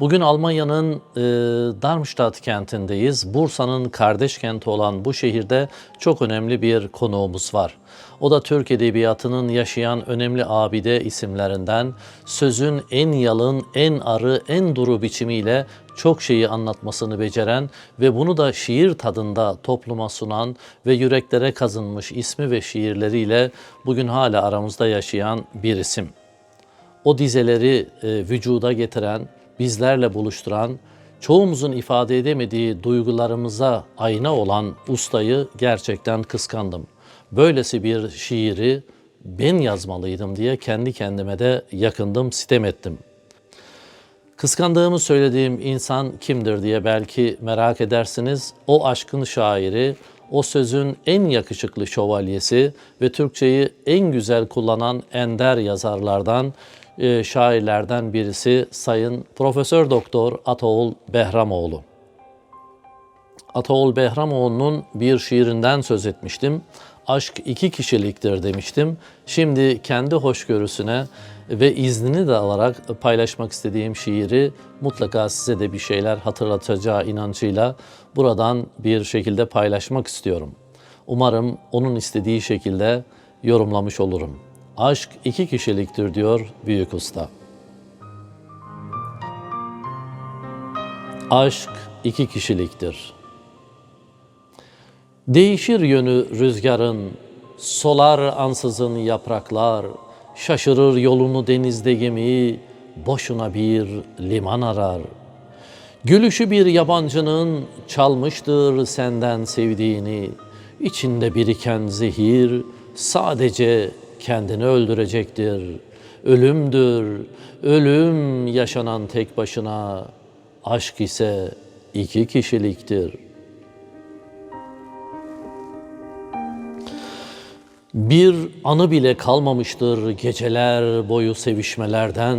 Bugün Almanya'nın e, Darmstadt kentindeyiz. Bursa'nın kardeş kenti olan bu şehirde çok önemli bir konuğumuz var. O da Türk Edebiyatı'nın yaşayan önemli abide isimlerinden sözün en yalın, en arı, en duru biçimiyle çok şeyi anlatmasını beceren ve bunu da şiir tadında topluma sunan ve yüreklere kazınmış ismi ve şiirleriyle bugün hala aramızda yaşayan bir isim o dizeleri e, vücuda getiren, bizlerle buluşturan, çoğumuzun ifade edemediği duygularımıza ayna olan ustayı gerçekten kıskandım. Böylesi bir şiiri ben yazmalıydım diye kendi kendime de yakındım, sitem ettim. Kıskandığımı söylediğim insan kimdir diye belki merak edersiniz. O aşkın şairi, o sözün en yakışıklı şövalyesi ve Türkçeyi en güzel kullanan ender yazarlardan, e, şairlerden birisi Sayın Profesör Doktor Ataol Behramoğlu. Ataol Behramoğlu'nun bir şiirinden söz etmiştim. Aşk iki kişiliktir demiştim. Şimdi kendi hoşgörüsüne ve iznini de alarak paylaşmak istediğim şiiri mutlaka size de bir şeyler hatırlatacağı inancıyla buradan bir şekilde paylaşmak istiyorum. Umarım onun istediği şekilde yorumlamış olurum. Aşk iki kişiliktir diyor büyük usta. Aşk iki kişiliktir. Değişir yönü rüzgarın, solar ansızın yapraklar, şaşırır yolunu denizde gemi, boşuna bir liman arar. Gülüşü bir yabancının çalmıştır senden sevdiğini, içinde biriken zehir sadece kendini öldürecektir. Ölümdür, ölüm yaşanan tek başına, aşk ise iki kişiliktir.'' Bir anı bile kalmamıştır geceler boyu sevişmelerden.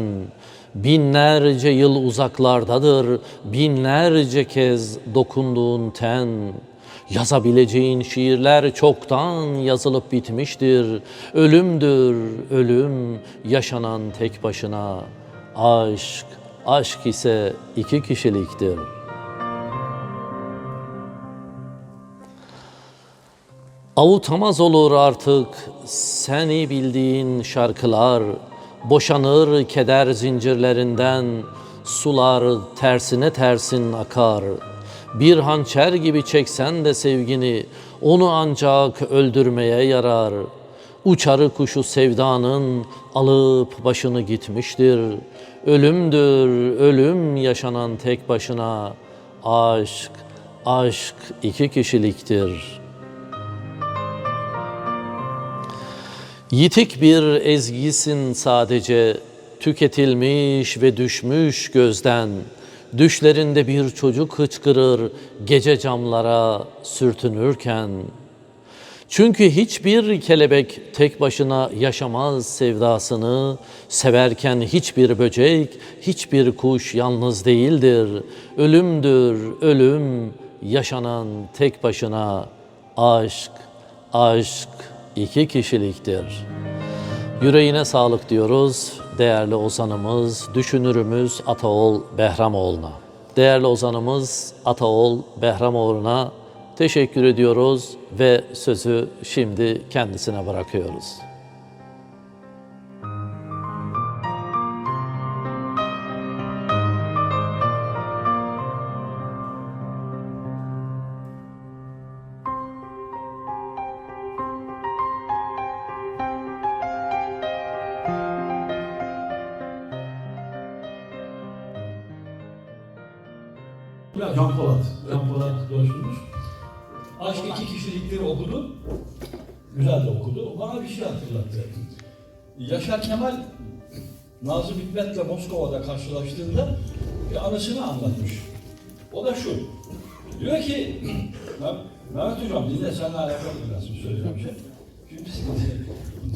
Binlerce yıl uzaklardadır, binlerce kez dokunduğun ten. Yazabileceğin şiirler çoktan yazılıp bitmiştir. Ölümdür, ölüm yaşanan tek başına. Aşk, aşk ise iki kişiliktir.'' Avutamaz olur artık seni bildiğin şarkılar, boşanır keder zincirlerinden, sular tersine tersin akar. Bir hançer gibi çeksen de sevgini, onu ancak öldürmeye yarar. Uçarı kuşu sevdanın alıp başını gitmiştir. Ölümdür, ölüm yaşanan tek başına. Aşk, aşk iki kişiliktir.'' Yitik bir ezgisin sadece, tüketilmiş ve düşmüş gözden. Düşlerinde bir çocuk hıçkırır gece camlara sürtünürken. Çünkü hiçbir kelebek tek başına yaşamaz sevdasını, severken hiçbir böcek, hiçbir kuş yalnız değildir. Ölümdür, ölüm yaşanan tek başına aşk, aşk iki kişiliktir. Yüreğine sağlık diyoruz değerli ozanımız, düşünürümüz Ataol Behramoğlu'na. Değerli ozanımız Ataol Behramoğlu'na teşekkür ediyoruz ve sözü şimdi kendisine bırakıyoruz. Polat. Can Polat dostumuz. Aşk iki kişilikleri okudu. Güzel de okudu. Bana bir şey hatırlattı. Yaşar Kemal Nazım Hikmet'le Moskova'da karşılaştığında bir anısını anlatmış. O da şu. Diyor ki, Mehmet Hocam dinle seninle alakalı biraz bir söyleyeceğim şey.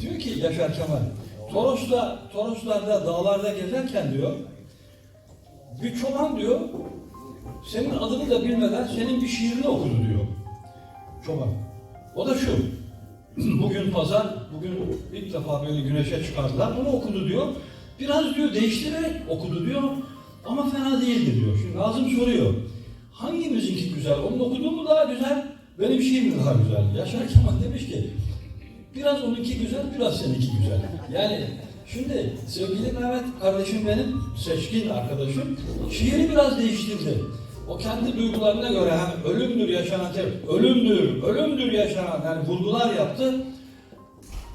Diyor ki Yaşar Kemal, Toros'ta, Toroslarda, dağlarda gezerken diyor, bir çoban diyor, senin adını da bilmeden senin bir şiirini okudu diyor. Çoban. O da şu. Bugün pazar, bugün ilk defa böyle güneşe çıkardılar. Bunu okudu diyor. Biraz diyor değiştirerek okudu diyor. Ama fena değildi diyor. Şimdi Nazım soruyor. Hangimizinki güzel? Onun okuduğu mu daha güzel? Benim mi daha güzel? Yaşar Kemal demiş ki biraz onunki güzel, biraz seninki güzel. Yani şimdi sevgili Mehmet kardeşim benim, seçkin arkadaşım, şiiri biraz değiştirdi. O kendi duygularına göre hani ölümdür yaşanan, te- ölümdür, ölümdür yaşanan yani vurgular yaptı.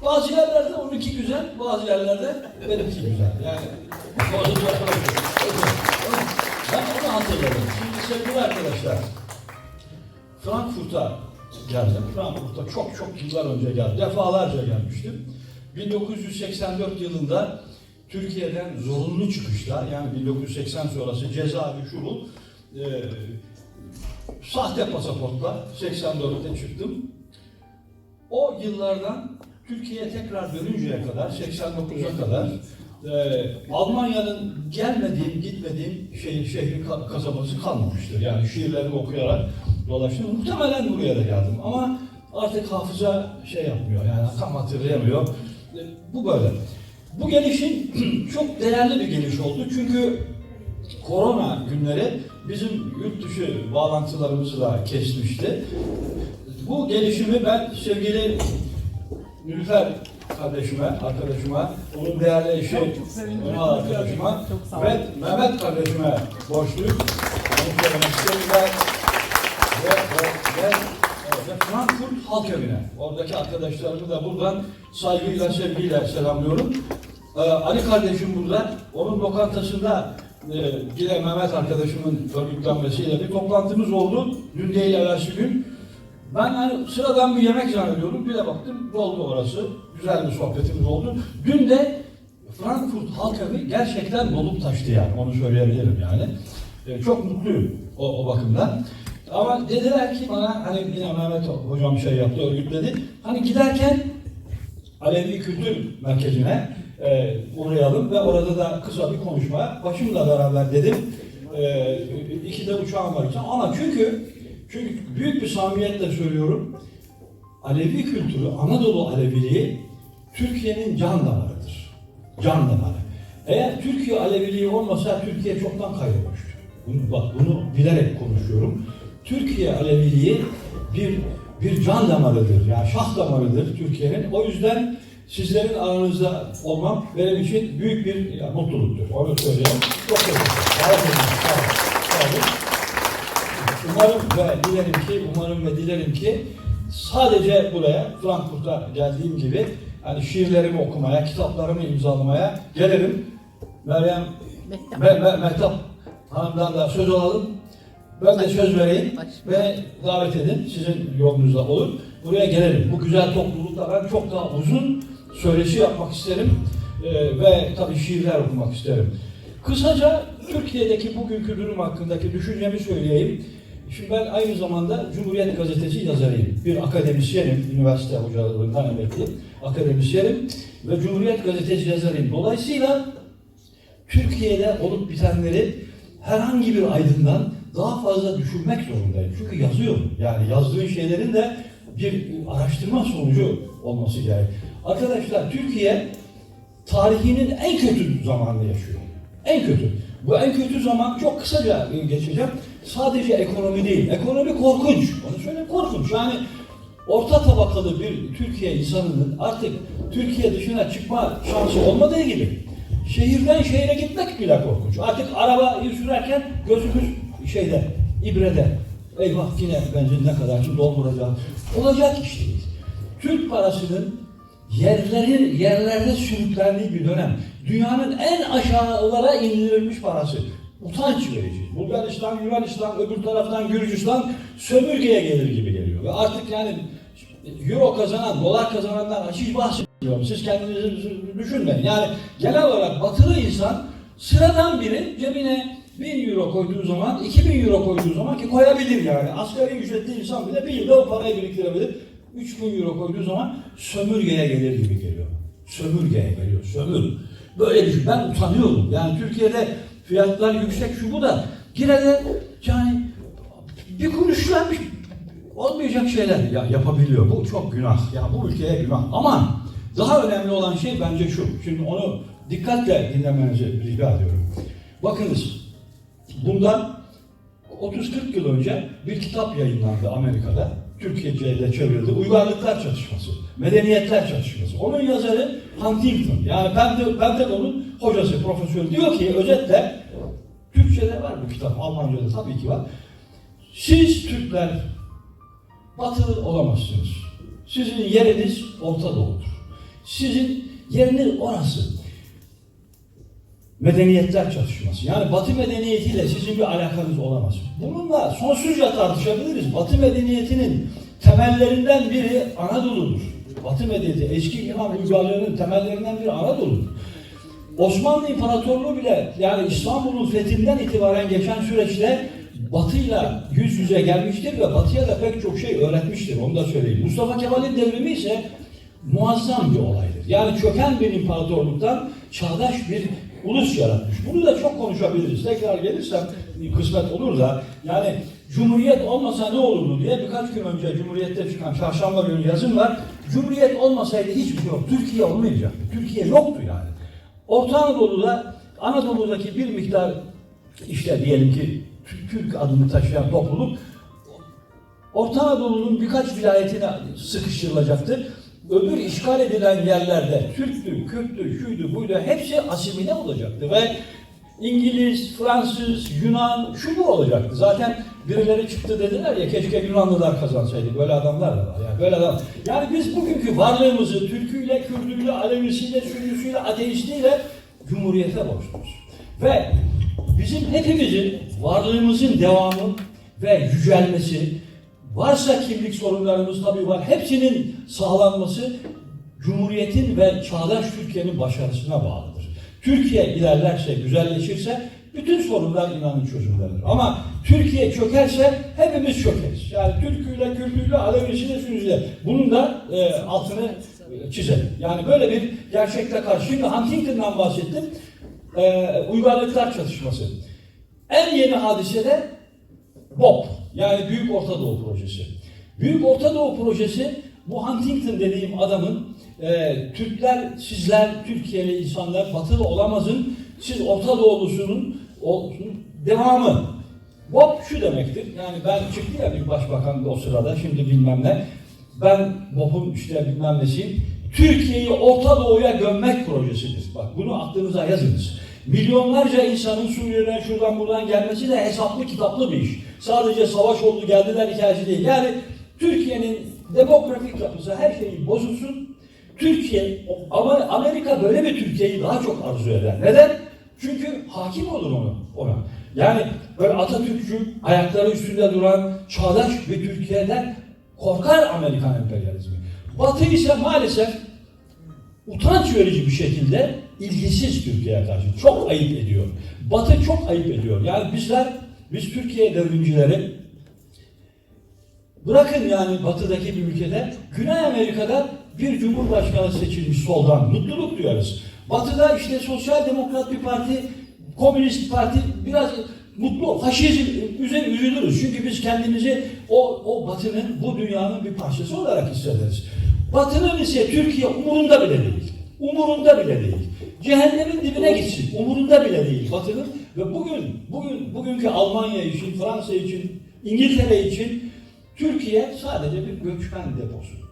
Bazı yerlerde onunki güzel, bazı yerlerde benimki güzel. Yani. Ben onu hatırladım. Şimdi sevgili arkadaşlar, Frankfurt'a geldim. Frankfurt'a çok çok yıllar önce geldim. Defalarca gelmiştim. 1984 yılında Türkiye'den zorunlu çıkışla yani 1980 sonrası cezaevi şu bu e, sahte pasaportla 84'te çıktım. O yıllardan Türkiye'ye tekrar dönünceye kadar 89'a kadar e, Almanya'nın gelmediğim, gitmediğim şey, şehri ka- kasabası kalmamıştır. Yani şiirlerimi okuyarak dolaştım. Muhtemelen buraya da geldim ama artık hafıza şey yapmıyor yani tam hatırlayamıyor. Bu böyle. Bu gelişin çok değerli bir geliş oldu çünkü korona günleri bizim yurt dışı bağlantılarımızı da kesmişti. Bu gelişimi ben sevgili Nilüfer kardeşime, arkadaşıma, onun değerli eşi. Ünal arkadaşıma ve Mehmet kardeşime borçluyum. Onu söylemek ve, ve, ve Frankfurt Halk Evi'ne, oradaki arkadaşlarımı da buradan saygıyla, sevgiyle selamlıyorum. Ee, Ali kardeşim burada, onun lokantasında e, yine Mehmet arkadaşımın örgütlenmesiyle bir toplantımız oldu. Dün değil evvelsi gün. Ben hani sıradan bir yemek zannediyordum. Bir de baktım doldu orası. Güzel bir sohbetimiz oldu. Dün de Frankfurt Halk Evi gerçekten dolup taştı yani. Onu söyleyebilirim yani. Ee, çok mutluyum o, o bakımdan. Ama dediler ki bana hani yine Mehmet hocam şey yaptı, örgütledi. Hani giderken Alevi Kültür Merkezi'ne e, uğrayalım ve orada da kısa bir konuşma. Başımla beraber dedim. E, iki de uçağım var. Ama çünkü çünkü büyük bir samimiyetle söylüyorum. Alevi kültürü, Anadolu Aleviliği Türkiye'nin can damarıdır. Can damarı. Eğer Türkiye Aleviliği olmasa Türkiye çoktan kaybolmuştu. Bunu, bak bunu bilerek konuşuyorum. Türkiye Aleviliği bir bir can damarıdır. Yani şah damarıdır Türkiye'nin. O yüzden sizlerin aranızda olmam benim için büyük bir ya, mutluluktur. Onu söyleyeyim. Çok teşekkür ederim. Umarım ve dilerim ki, umarım ve dilerim ki sadece buraya Frankfurt'a geldiğim gibi hani şiirlerimi okumaya, kitaplarımı imzalamaya gelirim. Meryem Mehtap. ve, ve Mehtap Hanım'dan da söz alalım. Ben de söz vereyim ve davet edin. Sizin yolunuzda olur. Buraya gelelim. Bu güzel toplulukta ben çok daha uzun söyleşi yapmak isterim. Ee, ve tabii şiirler okumak isterim. Kısaca Türkiye'deki bugünkü durum hakkındaki düşüncemi söyleyeyim. Şimdi ben aynı zamanda Cumhuriyet Gazetesi yazarıyım. Bir akademisyenim, üniversite hocalığından emekli akademisyenim ve Cumhuriyet Gazetesi yazarıyım. Dolayısıyla Türkiye'de olup bitenleri herhangi bir aydından daha fazla düşünmek zorundayım. Çünkü yazıyorum. Yani yazdığın şeylerin de bir araştırma sonucu olması gerek. Arkadaşlar Türkiye tarihinin en kötü zamanını yaşıyor. En kötü. Bu en kötü zaman çok kısaca geçeceğim. Sadece ekonomi değil. Ekonomi korkunç. Onu söyleyeyim korkunç. Yani orta tabakalı bir Türkiye insanının artık Türkiye dışına çıkma şansı olmadığı gibi şehirden şehire gitmek bile korkunç. Artık araba sürerken gözümüz şeyde, ibrede. Eyvah yine benzin ne kadar şimdi dolduracağım. Olacak iş değil. Türk parasının yerlerin yerlerde sürüklendiği bir dönem. Dünyanın en aşağılara indirilmiş parası. Utanç verici. Bulgaristan, Yunanistan, öbür taraftan Gürcistan sömürgeye gelir gibi geliyor. Ve artık yani euro kazanan, dolar kazananlar hiç bahsetmiyorum. Siz kendinizi düşünmeyin. Yani genel olarak batılı insan sıradan biri cebine 1000 euro koyduğu zaman, 2000 euro koyduğu zaman ki koyabilir yani. Asgari ücretli insan bile bir yılda o parayı biriktirebilir. 3000 euro koyduğu zaman sömürgeye gelir gibi geliyor. Sömürgeye geliyor, sömür. Böyle bir şey. Ben utanıyorum. Yani Türkiye'de fiyatlar yüksek şu bu da. Yine de yani bir kuruşla bir olmayacak şeyler ya, yapabiliyor. Bu çok günah. Ya bu ülkeye günah. Ama daha önemli olan şey bence şu. Şimdi onu dikkatle dinlemenizi rica ediyorum. Bakınız Bundan 30-40 yıl önce bir kitap yayınlandı Amerika'da. Türkiye'ye de çevrildi. Uygarlıklar Çatışması, Medeniyetler Çatışması. Onun yazarı Huntington. Yani Pentagon'un hocası, profesörü. Diyor ki özetle, Türkçe'de var bu kitap, Almanca'da tabii ki var. Siz Türkler batılı olamazsınız. Sizin yeriniz Orta Doğu'dur. Sizin yeriniz orası. Medeniyetler çatışması. Yani Batı medeniyetiyle sizin bir alakanız olamaz. Bununla sonsuzca tartışabiliriz. Batı medeniyetinin temellerinden biri Anadolu'dur. Batı medeniyeti, eski İran uygarlığının temellerinden biri Anadolu'dur. Osmanlı İmparatorluğu bile yani İstanbul'un fethinden itibaren geçen süreçte Batı'yla yüz yüze gelmiştir ve Batı'ya da pek çok şey öğretmiştir. Onu da söyleyeyim. Mustafa Kemal'in devrimi ise muazzam bir olaydır. Yani çöken bir imparatorluktan çağdaş bir ulus yaratmış. Bunu da çok konuşabiliriz. Tekrar gelirsem kısmet olur da yani Cumhuriyet olmasa ne olurdu diye birkaç gün önce Cumhuriyet'te çıkan çarşamba günü yazım var. Cumhuriyet olmasaydı hiçbir şey yok. Türkiye olmayacaktı. Türkiye yoktu yani. Orta Anadolu'da Anadolu'daki bir miktar işte diyelim ki Türk adını taşıyan topluluk Orta Anadolu'nun birkaç vilayetine sıkıştırılacaktı. Öbür işgal edilen yerlerde Türktü, Kürttü, şuydu, buydu hepsi asimile olacaktı ve İngiliz, Fransız, Yunan şu bu olacaktı. Zaten birileri çıktı dediler ya keşke Yunanlılar kazansaydı. Böyle adamlar da var. Yani böyle adam. Yani biz bugünkü varlığımızı Türküyle, Kürdüyle, Alevisiyle, Sünnüsüyle, Ateistiyle Cumhuriyete borçluyuz. Ve bizim hepimizin varlığımızın devamı ve yücelmesi, varsa kimlik sorunlarımız tabii var, hepsinin sağlanması Cumhuriyetin ve çağdaş Türkiye'nin başarısına bağlıdır. Türkiye ilerlerse, güzelleşirse bütün sorunlar inanın çözümlenir. Ama Türkiye çökerse hepimiz çökeriz. Yani Türküyle, Kürdüyle, Alevisiyle, Sünnisiyle. Bunun da e, altını e, çizelim. Yani böyle bir gerçekle karşı. Şimdi Huntington'dan bahsettim. E, uygarlıklar çatışması. En yeni hadise de BOP yani Büyük Orta Doğu Projesi. Büyük Orta Doğu Projesi bu Huntington dediğim adamın e, Türkler, sizler, Türkiye'li insanlar batılı olamazın, siz Orta Doğulusunun devamı. BOP şu demektir, yani ben çıktı ya bir başbakan o sırada, şimdi bilmem ne, ben BOP'un işte bilmem nesiyim, Türkiye'yi Orta Doğu'ya gömmek projesidir. Bak bunu aklınıza yazınız. Milyonlarca insanın Suriye'den şuradan buradan gelmesi de hesaplı kitaplı bir iş. Sadece savaş oldu geldiler hikayesi değil. Yani Türkiye'nin demografik yapısı her şeyi bozulsun. Türkiye ama Amerika böyle bir Türkiye'yi daha çok arzu eder. Neden? Çünkü hakim olur onu ona. Yani böyle Atatürkçü, ayakları üstünde duran çağdaş bir Türkiye'den korkar Amerikan emperyalizmi. Batı ise maalesef utanç verici bir şekilde ilgisiz Türkiye'ye karşı. Çok ayıp ediyor. Batı çok ayıp ediyor. Yani bizler, biz Türkiye devrimcileri bırakın yani batıdaki bir ülkede Güney Amerika'da bir cumhurbaşkanı seçilmiş soldan mutluluk duyarız. Batıda işte sosyal demokrat bir parti, komünist parti biraz mutlu, faşizm üzerine üzülürüz. Çünkü biz kendimizi o, o batının, bu dünyanın bir parçası olarak hissederiz. Batı'nın ise Türkiye umurunda bile değil. Umurunda bile değil. Cehennemin dibine gitsin. Umurunda bile değil Batı'nın. Ve bugün, bugün, bugünkü Almanya için, Fransa için, İngiltere için Türkiye sadece bir göçmen deposu.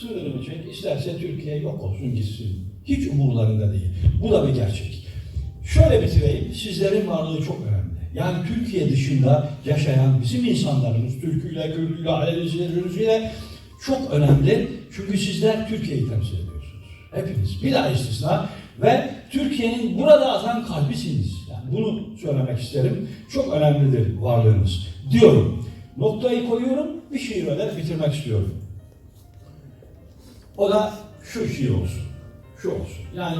Sınırını çek, isterse Türkiye yok olsun gitsin. Hiç umurlarında değil. Bu da bir gerçek. Şöyle bitireyim, sizlerin varlığı çok önemli. Yani Türkiye dışında yaşayan bizim insanlarımız, Türküyle, Kürdüyle, Alevisiyle, Rürüzüyle çok önemli. Çünkü sizler Türkiye'yi temsil ediyorsunuz. Hepiniz. Bir daha istisna. Ve Türkiye'nin burada atan kalbisiniz. Yani bunu söylemek isterim. Çok önemlidir varlığınız. Diyorum. Noktayı koyuyorum. Bir şiirle bitirmek istiyorum. O da şu şiir olsun. Şu olsun. Yani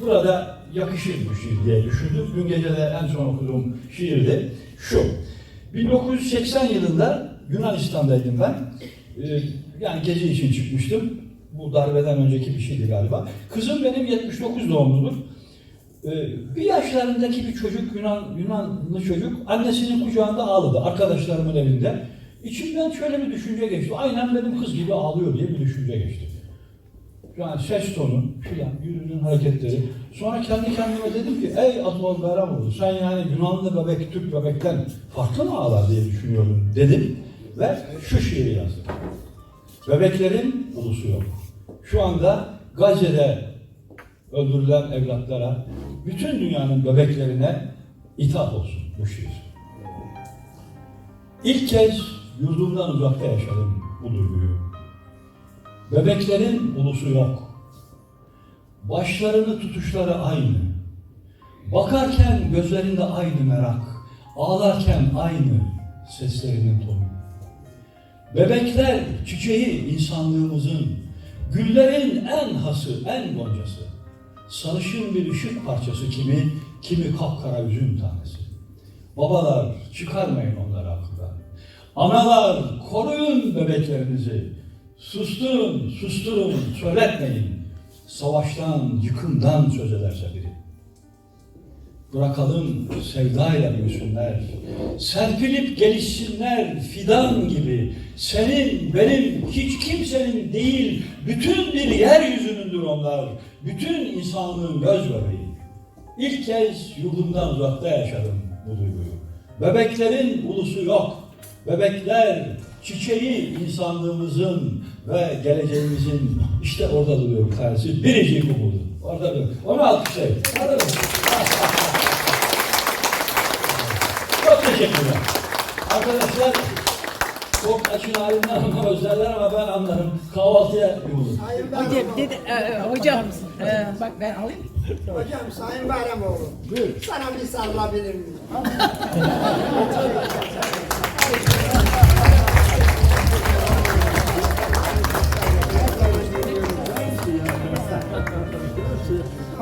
burada yakışır bu şiir diye düşündüm. Dün gece de en son okuduğum şiirdi. Şu. 1980 yılında Yunanistan'daydım ben. Ee, yani gezi için çıkmıştım. Bu darbeden önceki bir şeydi galiba. Kızım benim 79 doğumludur. Ee, bir yaşlarındaki bir çocuk, Yunan Yunanlı çocuk, annesinin kucağında ağladı, arkadaşlarımın evinde. İçimden şöyle bir düşünce geçti. Aynen benim kız gibi ağlıyor diye bir düşünce geçti. Yani ses tonu filan, yüzünün hareketleri. Sonra kendi kendime dedim ki ey Atol Bayramoğlu sen yani Yunanlı bebek, Türk bebekten farklı mı ağlar diye düşünüyorum dedim. Ve şu şiiri yazdım. Bebeklerin ulusu yok. Şu anda Gazze'de öldürülen evlatlara, bütün dünyanın bebeklerine ithaf olsun bu şiir. İlk kez yurdumdan uzakta yaşadım bu duyguyu. Bebeklerin ulusu yok. Başlarını tutuşları aynı. Bakarken gözlerinde aynı merak. Ağlarken aynı seslerinin tonu. Bebekler çiçeği insanlığımızın, güllerin en hası, en goncası. Sarışın bir ışık parçası kimi, kimi kapkara üzüm tanesi. Babalar çıkarmayın onları akıldan. Analar koruyun bebeklerinizi. Susturun, susturun, söyletmeyin. Savaştan, yıkımdan söz ederse biri. Bırakalım sevdayla büyüsünler. Serpilip gelişsinler fidan gibi. Senin, benim, hiç kimsenin değil, bütün bir yeryüzünündür onlar. Bütün insanlığın göz bebeği. İlk kez yurdumdan uzakta yaşadım bu duyguyu. Bebeklerin ulusu yok. Bebekler çiçeği insanlığımızın ve geleceğimizin işte orada duruyor bir tanesi. Biricik umudu. Orada duruyor. Onu alkışlayın. Orada duruyor. Çok teşekkürler. Arkadaşlar çok açın halinden anlamazlar ama ben anlarım. Kahvaltıya. Sayın Hocam, dedi, e, hocam e, bak ben alayım. Hocam Sayın Bayramoğlu. Buyur. Sana bir sarılabilir miyim?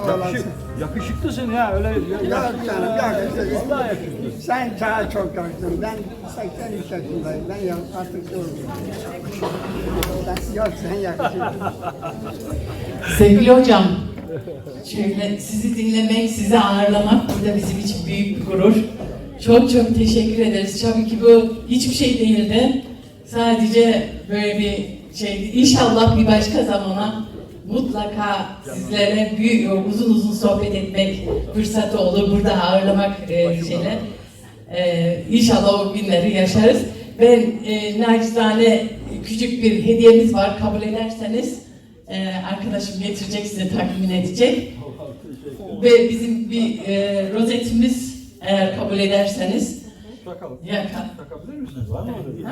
Yakışık, yakışıklısın ya öyle. Yok canım yakışıklı. Vallahi yakışıklı. Sen daha çok yakıştın. Ben 83 yaşındayım. Ben ya- artık. Sen, yok sen yakışıklı. Sevgili hocam, şöyle sizi dinlemek, sizi ağırlamak burada bizim için büyük bir gurur. Çok çok teşekkür ederiz. Tabii ki bu hiçbir şey değildi. Sadece böyle bir şeydi. İnşallah bir başka zamana mutlaka sizlere büyük, uzun uzun sohbet etmek fırsatı olur. Burada ağırlamak e, şeyler. E, inşallah o günleri yaşarız. Ben e, nacizane küçük bir hediyemiz var. Kabul ederseniz e, arkadaşım getirecek size takdim edecek. Ve bizim bir e, rozetimiz eğer kabul ederseniz. Takalım. Ya, ka- Takabilir misiniz? Var mı öyle bir?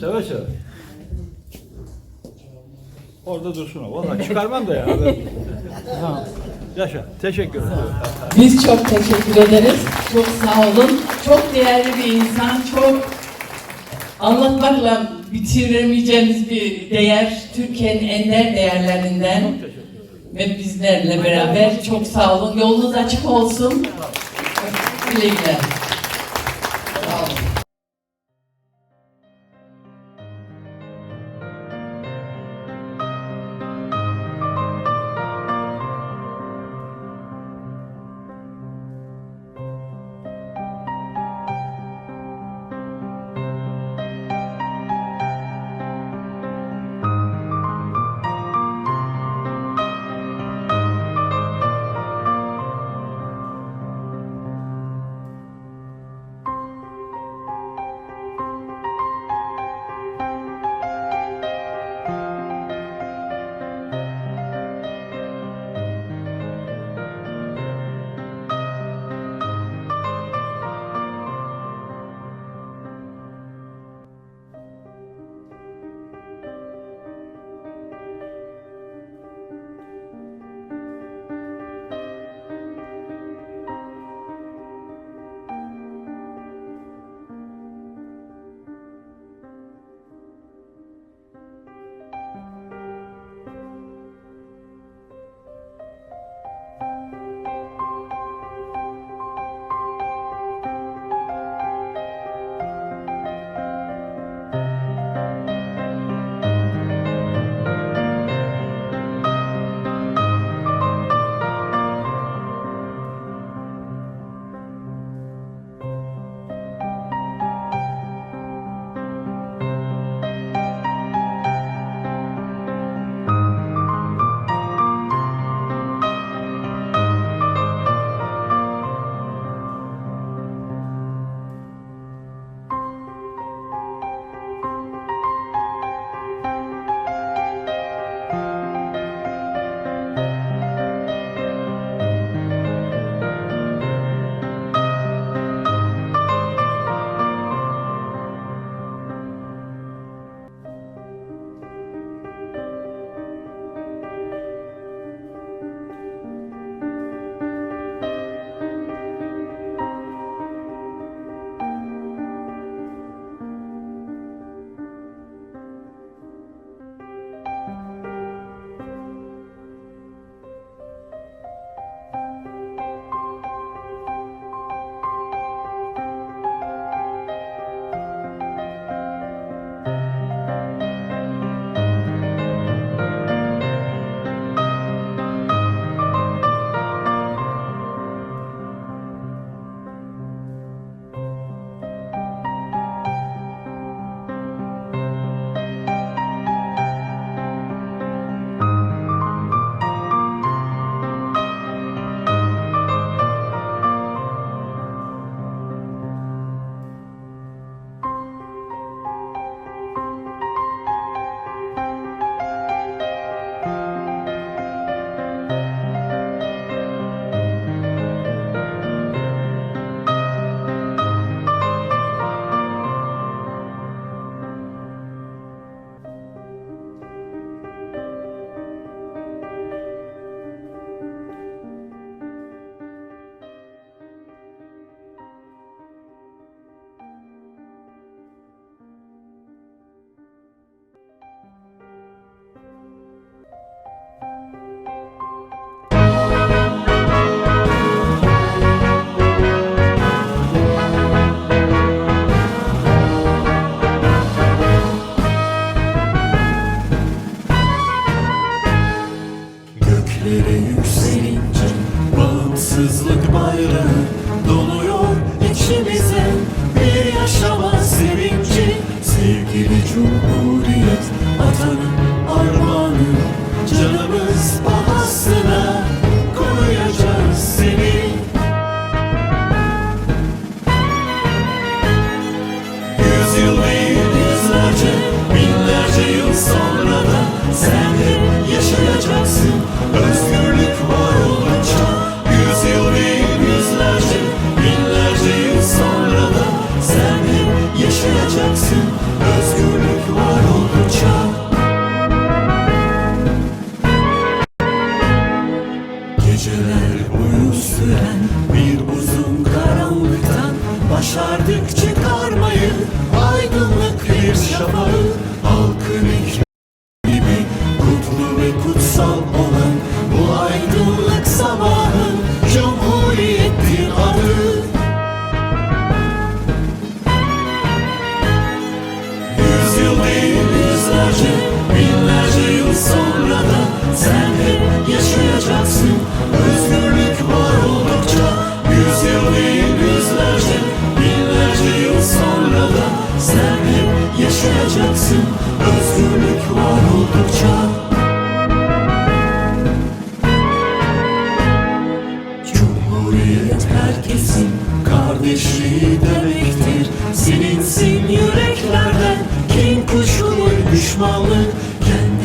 Seve seve. Orada dursun o. Vallahi çıkarmam da ya. Ha. Yaşa. Teşekkür ederim. Biz çok teşekkür ederiz. Çok sağ olun. Çok değerli bir insan. Çok anlatmakla bitiremeyeceğimiz bir değer. Türkiye'nin ender değerlerinden. Ve bizlerle beraber çok sağ olun. Yolunuz açık olsun. Güle güle.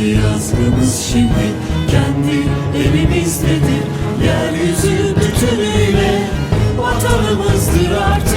yazgımız şimdi kendi elimizdedir. Yeryüzü bütünüyle vatanımızdır artık.